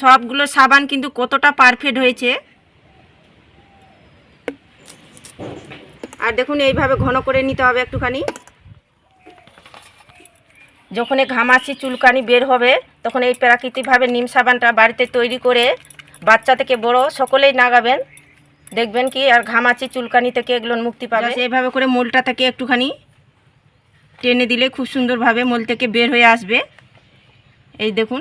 সবগুলো সাবান কিন্তু কতটা পারফেক্ট হয়েছে। আর দেখুন, এইভাবে ঘন করে নিতে হবে একটুখানি। যখন ঘামাচি চুলকানি বের হবে, তখন এই প্রাকৃতিকভাবে নিম সাবানটা বাড়িতে তৈরি করে বাচ্চা থেকে বড় সকলেই নাগাবেন। দেখবেন কি, আর ঘামাচি চুলকানি থেকে এগুলো মুক্তি পাবে। এইভাবে করে মোলটা থেকে একটুখানি টেনে দিলে খুব সুন্দরভাবে মোল থেকে বের হয়ে আসবে। এই দেখুন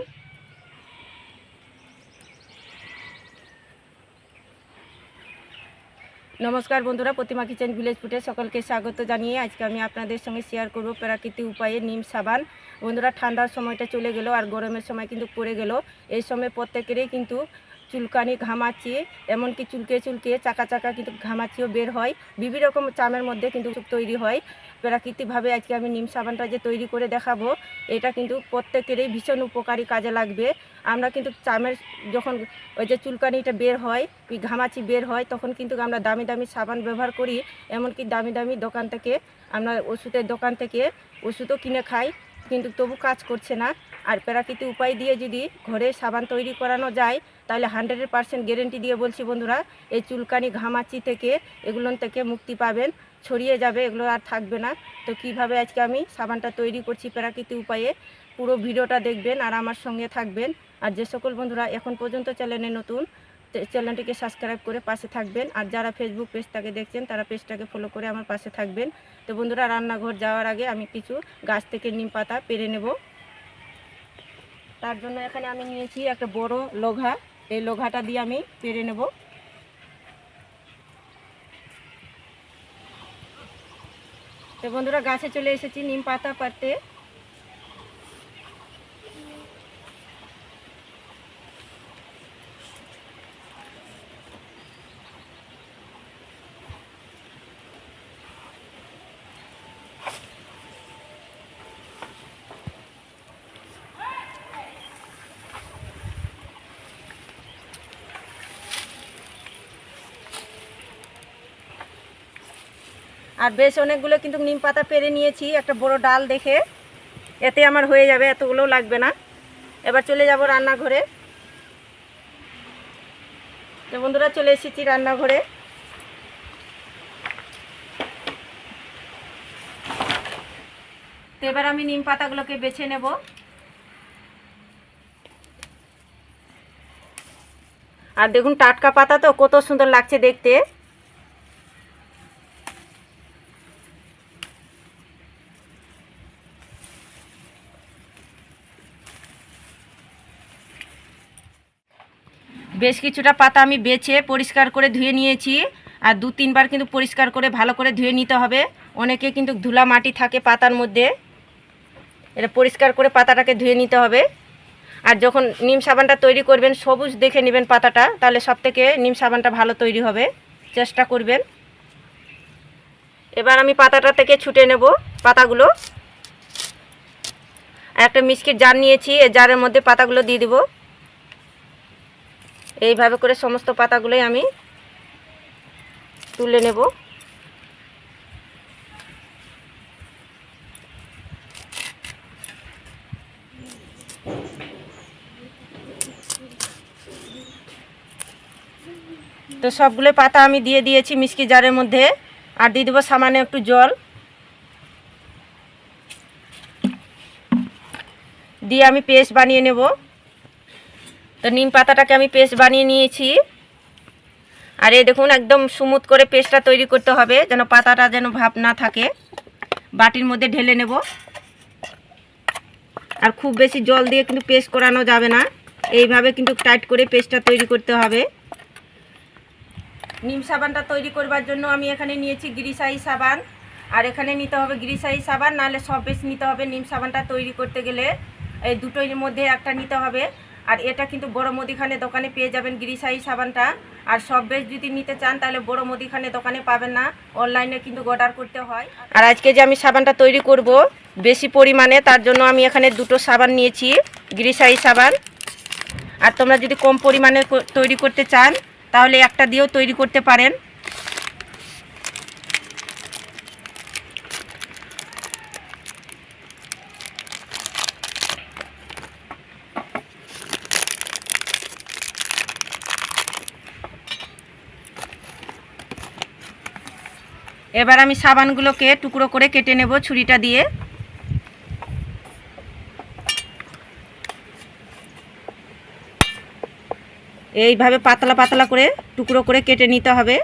নমস্কার বন্ধুরা, প্রতিমা কিচেন ভিলেজ ফুটে সকলকে স্বাগত জানিয়ে আজকে আমি আপনাদের সঙ্গে শেয়ার করব প্রাকৃতিক উপায়ে নিম সাবান। বন্ধুরা, ঠান্ডার সময়টা চলে গেল আর গরমের সময় কিন্তু পড়ে গেল। এই সময় প্রত্যেকেরই কিন্তু চুলকানি ঘামাচি, এমনকি চুলকে চুলকে চাকা চাকা কিন্তু ঘামাচিও বের হয়। বিভিন্ন রকম চামের মধ্যে কিন্তু তৈরি হয়। প্রাকৃতিকভাবে আজকে আমি নিম সাবানটা যে তৈরি করে দেখাবো, এটা কিন্তু প্রত্যেকেরই ভীষণ উপকারী কাজে লাগবে। আমরা কিন্তু চামের যখন ওই যে চুলকানিটা বের হয় কি ঘামাচি বের হয়, তখন কিন্তু আমরা দামি দামি সাবান ব্যবহার করি। এমনকি দামি দামি দোকান থেকে আমরা ওষুধের দোকান থেকে ওষুধও কিনে খাই, কিন্তু তবু কাজ করছে না। আর প্রাকৃতিক উপায় দিয়ে যদি ঘরে সাবান তৈরি করানো যায়, তাহলে হান্ড্রেড পার্সেন্ট গ্যারেন্টি দিয়ে বলছি বন্ধুরা, এই চুলকানি, ঘামাচি থেকে এগুলোর থেকে মুক্তি পাবেন, ছড়িয়ে যাবে, এগুলো আর থাকবে না। তো কীভাবে আজকে আমি সাবানটা তৈরি করছি প্রাকৃতিক উপায়ে? পুরো ভিডিওটা দেখবেন আর আমার সঙ্গে থাকবেন। আর যে সকল বন্ধুরা এখন পর্যন্ত চ্যানেলে নতুন চ্যানেলটিকে সাবস্ক্রাইব করে পাশে থাকবেন। আর যারা ফেসবুক পেজটাকে দেখছেন, তারা পেজটাকে ফলো করে আমার পাশে থাকবেন। তো বন্ধুরা, রান্নাঘর যাওয়ার আগে আমি কিছু গাছ থেকে নিম পাতা পেরে নেব। তার জন্য এখানে আমি নিয়েছি একটা বড় লোঘা। এই লোঘাটা দিয়ে আমি পেরে নেব। তো বন্ধুরা, গাছে চলে এসেছি নিম পাতা পাড়তে। আর বেশ অনেকগুলো কিন্তু নিম পাতা পেরে নিয়েছি, একটা বড় ডাল দেখে। এতে আমার হয়ে যাবে, এতগুলোও লাগবে না। এবার চলে যাব রান্নাঘরে। তো বন্ধুরা, চলে এসেছি রান্নাঘরে। তো এবার আমি নিম পাতাগুলোকে বেছে নেব। আর দেখুন, টাটকা পাতা তো কত সুন্দর লাগছে দেখতে। বেশ কিছুটা পাতা আমি বেছে পরিষ্কার করে ধুয়ে নিয়েছি। আর দু তিনবার কিন্তু পরিষ্কার করে ভালো করে ধুয়ে নিতে হবে। অনেকে কিন্তু ধুলা মাটি থাকে পাতার মধ্যে। এটা পরিষ্কার করে পাতাটাকে ধুয়ে নিতে হবে। আর যখন নিম সাবানটা তৈরি করবেন, সবুজ দেখে নেবেন পাতাটা, তাহলে সব থেকে নিম সাবানটা ভালো তৈরি হবে। চেষ্টা করবেন। এবার আমি পাতাটা থেকে ছুটে নেব পাতাগুলো। একটা মিষ্টির জার নিয়েছি, এই জারের মধ্যে পাতাগুলো দিয়ে দেবো। এইভাবে করে সমস্ত পাতাগুলোই আমি তুলে নেব। তো সবগুলো পাতা আমি দিয়ে দিয়েছি মিষ্টি জারের মধ্যে। আর দিয়ে দেবো সামান্য একটু জল। দিয়ে আমি পেস্ট বানিয়ে নেব। তো নিম পাতাটাকে আমি পেস্ট বানিয়ে নিয়েছি। আর এই দেখুন, একদম স্মুথ করে পেস্টটা তৈরি করতে হবে, যেন পাতাটা যেন ভাব না থাকে। বাটির মধ্যে ঢেলে নেব। আর খুব বেশি জল দিয়ে কিন্তু পেস্ট করানো যাবে না। এইভাবে কিন্তু টাইট করে পেস্টটা তৈরি করতে হবে। নিম সাবানটা তৈরি করবার জন্য আমি এখানে নিয়েছি গ্রিসাই সাবান। আর এখানে নিতে হবে গ্রিসাই সাবান, নাহলে সব বেশ নিতে হবে নিম সাবানটা তৈরি করতে গেলে। এই দুটোর মধ্যে একটা নিতে হবে। আর এটা কিন্তু বড় মুদিখানে দোকানে পেয়ে যাবেন গ্রিসাই সাবানটা। আর সব বেশ যদি নিতে চান, তাহলে বড় মুদিখানে দোকানে পাবেন না। অনলাইনে কিন্তু অর্ডার করতে হয়। আর আজকে যে আমি সাবানটা তৈরি করব, বেশি পরিমাণে, তার জন্য আমি এখানে দুটো সাবান নিয়েছি গ্রিসাই সাবান। আর তোমরা যদি কম পরিমাণে তৈরি করতে চান, তাহলে একটা দিয়েও তৈরি করতে পারেন। এবার আমি সাবানগুলোকে টুকরো করে কেটে নেব ছুরিটা দিয়ে। এইভাবে পাতলা পাতলা করে টুকরো করে কেটে নিতে হবে।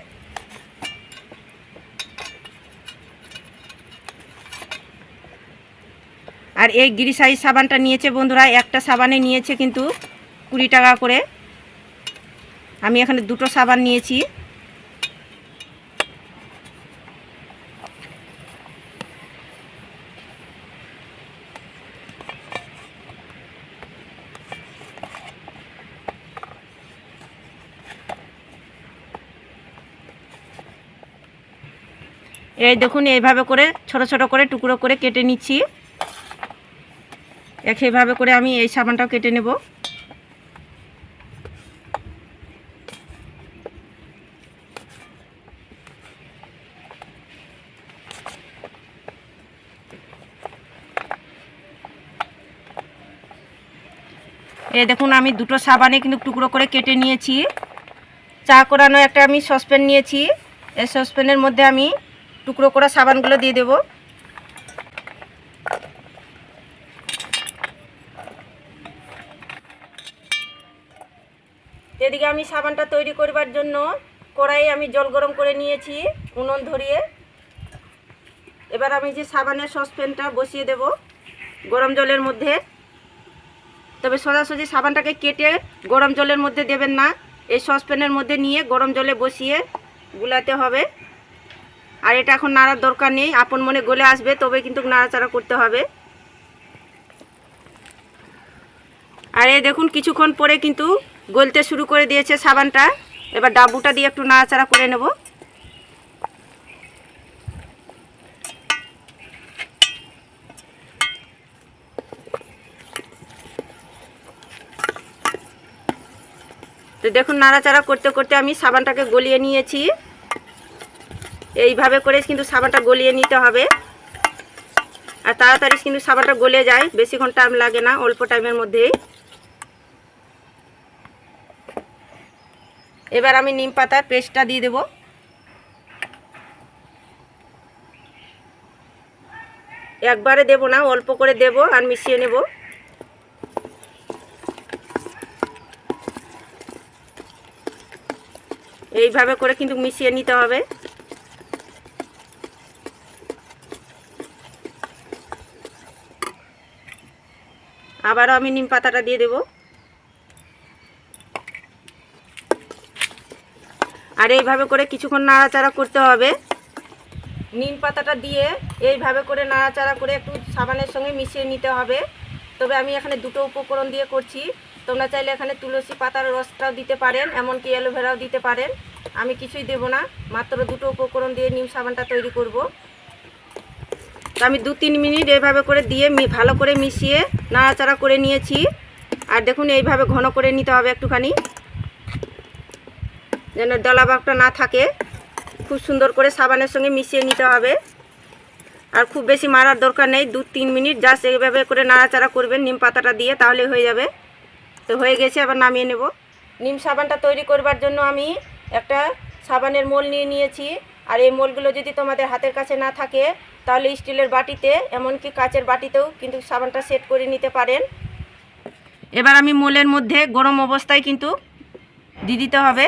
আর এই গিরিসাইজ সাবানটা নিয়েছে বন্ধুরা, একটা সাবানে নিয়েছে কিন্তু কুড়ি টাকা করে। আমি এখানে দুটো সাবান নিয়েছি। এই দেখুন, এইভাবে করে, ছোট ছোট করে, টুকরো করে কেটে নিচ্ছি। একইভাবে করে আমি এই সাবানটাও কেটে নেব। এই দেখুন, আমি দুটো সাবানে কিন্তু টুকরো করে কেটে নিয়েছি। চা করানো একটা আমি সসপ্যান নিয়েছি। এই সসপ্যানের মধ্যে আমি টুকরো করা সাবানগুলো দিয়ে দেব। এদিকে আমি সাবানটা তৈরি করবার জন্য কড়াই আমি জল গরম করে নিয়েছি, উনুন ধরিয়ে। এবার আমি যে সাবানের সসপ্যানটা বসিয়ে দেব গরম জলের মধ্যে। তবে সোজাসুজি সাবানটাকে কেটে গরম জলের মধ্যে দেবেন না, এই সসপ্যানের মধ্যে নিয়ে গরম জলে বসিয়ে গুলাতে হবে। আর এটা এখন নাড়ার দরকার নেই। আপন মনে গলে আসবে, তবে কিন্তু নাড়াচাড়া করতে হবে। আর এই দেখুন, কিছুক্ষণ পরে কিন্তু গলতে শুরু করে দিয়েছে সাবানটা। এবার ডাবুটা দিয়ে একটু নাড়াচাড়া করে নেব। তো দেখুন, নাড়াচাড়া করতে করতে আমি সাবানটাকে গলিয়ে নিয়েছি। এইভাবে করে কিন্তু সাবানটা গলিয়ে নিতে হবে। আর তাড়াতাড়ি কিন্তু সাবানটা গলে যায়, বেশিক্ষণ টাইম লাগে না, অল্প টাইমের মধ্যেই। এবার আমি নিম পাতার পেস্টটা দিয়ে দেব। একবারে দেব না, অল্প করে দেব আর মিশিয়ে নেব। এইভাবে করে কিন্তু মিশিয়ে নিতে হবে। আবারও আমি নিম পাতাটা দিয়ে দেব। আর এইভাবে করে কিছুক্ষণ নাড়াচাড়া করতে হবে। নিম পাতাটা দিয়ে এইভাবে করে নাড়াচাড়া করে একটু সাবানের সঙ্গে মিশিয়ে নিতে হবে। তবে আমি এখানে দুটো উপকরণ দিয়ে করছি। তোমরা চাইলে এখানে তুলসী পাতার রসটাও দিতে পারেন, এমনকি অ্যালোভেরাও দিতে পারেন। আমি কিছুই দেব না, মাত্র দুটো উপকরণ দিয়ে নিম সাবানটা তৈরি করব। তো আমি দু তিন মিনিট এইভাবে করে দিয়ে ভালো করে মিশিয়ে নাড়াচাড়া করে নিয়েছি। আর দেখুন, এইভাবে ঘন করে নিতে হবে একটুখানি। যেন দলাভাগটা না থাকে। খুব সুন্দর করে সাবানের সঙ্গে মিশিয়ে নিতে হবে। আর খুব বেশি মারার দরকার নেই। দু তিন মিনিট জাস্ট এইভাবে করে নাড়াচাড়া করবেন নিম পাতাটা দিয়ে, তাহলে হয়ে যাবে। তো হয়ে গেছে আবার নামিয়ে নেব। নিম সাবানটা তৈরি করবার জন্য আমি একটা সাবানের মোল নিয়ে নিয়েছি। আর এই মোলগুলো যদি তোমাদের হাতের কাছে না থাকে, তাহলে স্টিলের বাটিতে, এমনকি কাচের বাটিতেও কিন্তু সাবানটা সেট করে নিতে পারেন। এবার আমি মোলের মধ্যে গরম অবস্থায় কিন্তু দিয়ে দিতে হবে।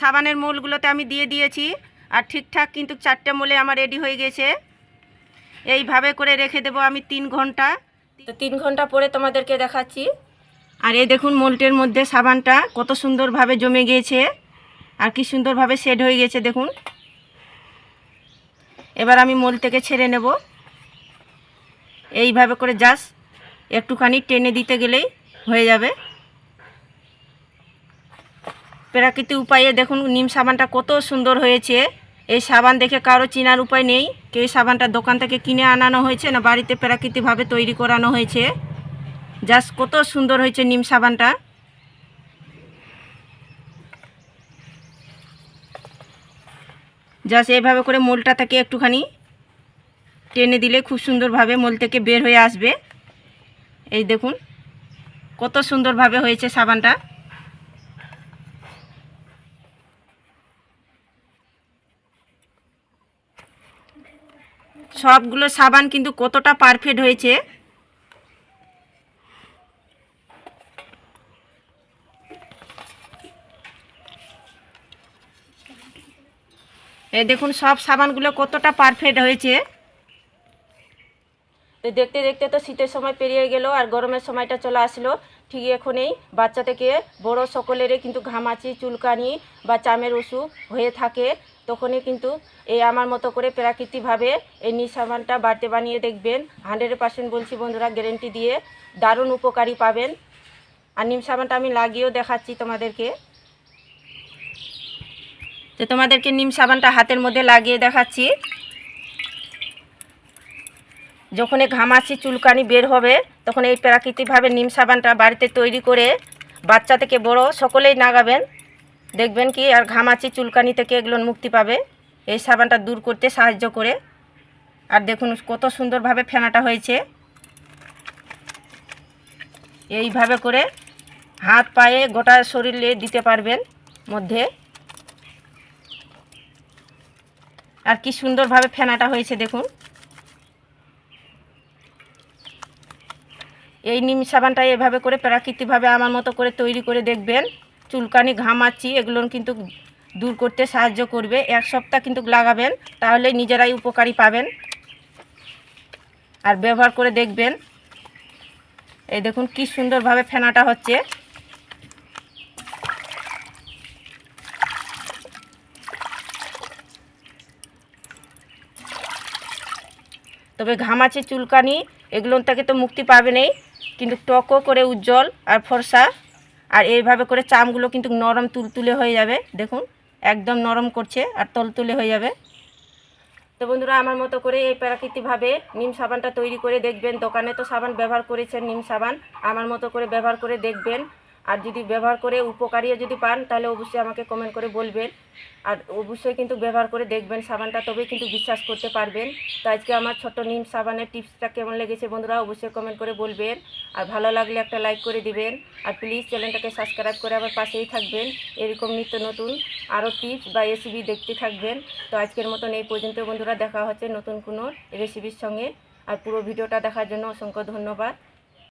সাবানের মোলগুলোতে আমি দিয়ে দিয়েছি আর ঠিকঠাক কিন্তু চারটে মোলে আমার রেডি হয়ে গেছে। এইভাবে করে রেখে দেবো আমি তিন ঘণ্টা। তো তিন ঘণ্টা পরে তোমাদেরকে দেখাচ্ছি। আর এই দেখুন মোলটের মধ্যে সাবানটা কত সুন্দরভাবে জমে গিয়েছে আর কি সুন্দরভাবে সেট হয়ে গেছে দেখুন। এবার আমি মোল থেকে ছেড়ে নেব। এইভাবে করে জাস্ট একটুখানি টেনে দিতে গেলেই হয়ে যাবে। প্রাকৃতিক উপায়ে দেখুন, নিম সাবানটা কত সুন্দর হয়েছে। এই সাবান দেখে কারও চিনার উপায় নেই। এই সাবানটা দোকান থেকে কিনে আনানো হয়েছে না, বাড়িতে প্রাকৃতিকভাবে তৈরি করানো হয়েছে। জাস্ট কত সুন্দর হয়েছে নিম সাবানটা। জাস্ট এইভাবে করে মোলটা থেকে একটুখানি টেনে দিলে খুব সুন্দরভাবে মোল থেকে বের হয়ে আসবে। এই দেখুন, কত সুন্দরভাবে হয়েছে সাবানটা। সবগুলো সাবান কিন্তু কতটা পারফেক্ট হয়েছে। এই দেখুন, সব সাবানগুলো কতটা পারফেক্ট হয়েছে। তো দেখতে দেখতে তো শীতের সময় পেরিয়ে গেল আর গরমের সময়টা চলে আসলো। ঠিক এখনই বাচ্চা থেকে বড় সকলেরই কিন্তু ঘামাচি, চুলকানি বা চামের অসুখ হয়ে থাকে। তখনই কিন্তু এই আমার মতো করে প্রাকৃতিকভাবে এই নিজ সাবানটা বাড়তে বানিয়ে দেখবেন। হান্ড্রেড পার্সেন্ট বলছি বন্ধুরা, গ্যারেন্টি দিয়ে দারুণ উপকারী পাবেন। আর নিম সাবানটা আমি লাগিয়েও দেখাচ্ছি তোমাদেরকে। তো তোমাদেরকে নিম সাবানটা হাতের মধ্যে লাগিয়ে দেখাচ্ছি। যখন ঘামাচি চুলকানি বের হবে, তখন এই প্রাকৃতিকভাবে নিম সাবানটা বাড়িতে তৈরি করে বাচ্চা থেকে বড় সকলেই নাগাবেন। দেখবেন কি, আর ঘামাচি চুলকানি থেকে এগুলো মুক্তি পাবে। এই সাবানটা দূর করতে সাহায্য করে। আর দেখুন কত সুন্দরভাবে ফেনাটা হয়েছে। এইভাবে করে হাত পায়ে গোটা শরীরে দিতে পারবেন মধ্যে। আর কি সুন্দরভাবে ফেনাটা হয়েছে দেখুন। এই নিম সাবানটা এভাবে করে প্রাকৃতিকভাবে আমার মতো করে তৈরি করে দেখবেন। চুলকানি ঘামাচ্ছি এগুলো কিন্তু দূর করতে সাহায্য করবে। এক সপ্তাহ কিন্তু লাগাবেন, তাহলে নিজেরাই উপকারী পাবেন। আর ব্যবহার করে দেখবেন। এই দেখুন কি সুন্দরভাবে ফেনাটা হচ্ছে। তবে ঘামাচি, চুলকানি, এগুলো থেকে তো মুক্তি পাবেনই। কিন্তু টকও করে উজ্জ্বল আর ফর্সা। আর এইভাবে করে চামগুলো কিন্তু নরম তুলতুলে হয়ে যাবে, দেখুন, একদম নরম করছে আর তলতুলে হয়ে যাবে। তো বন্ধুরা, আমার মতো করে এই প্রাকৃতিকভাবে নিম সাবানটা তৈরি করে দেখবেন। দোকানে তো সাবান ব্যবহার করেছেন নিম সাবান, আমার মতো করে ব্যবহার করে দেখবেন। আর যদি ব্যবহার করে উপকারীও যদি পান, তাহলে অবশ্যই আমাকে কমেন্ট করে বলবেন। আর অবশ্যই কিন্তু ব্যবহার করে দেখবেন সাবানটা, তবেই কিন্তু বিশ্বাস করতে পারবেন। তো আজকে আমার ছোট্ট নিম সাবানের টিপসটা কেমন লেগেছে বন্ধুরা, অবশ্যই কমেন্ট করে বলবেন। আর ভালো লাগলে একটা লাইক করে দিবেন। আর প্লিজ চ্যানেলটাকে সাবস্ক্রাইব করে আবার পাশেই থাকবেন। এরকম নিত্য নতুন আরও টিপস বা রেসিপি দেখতে থাকবেন। তো আজকের মতন এই পর্যন্ত বন্ধুরা, দেখা হচ্ছে নতুন কোনো রেসিপির সঙ্গে। আর পুরো ভিডিওটা দেখার জন্য অসংখ্য ধন্যবাদ।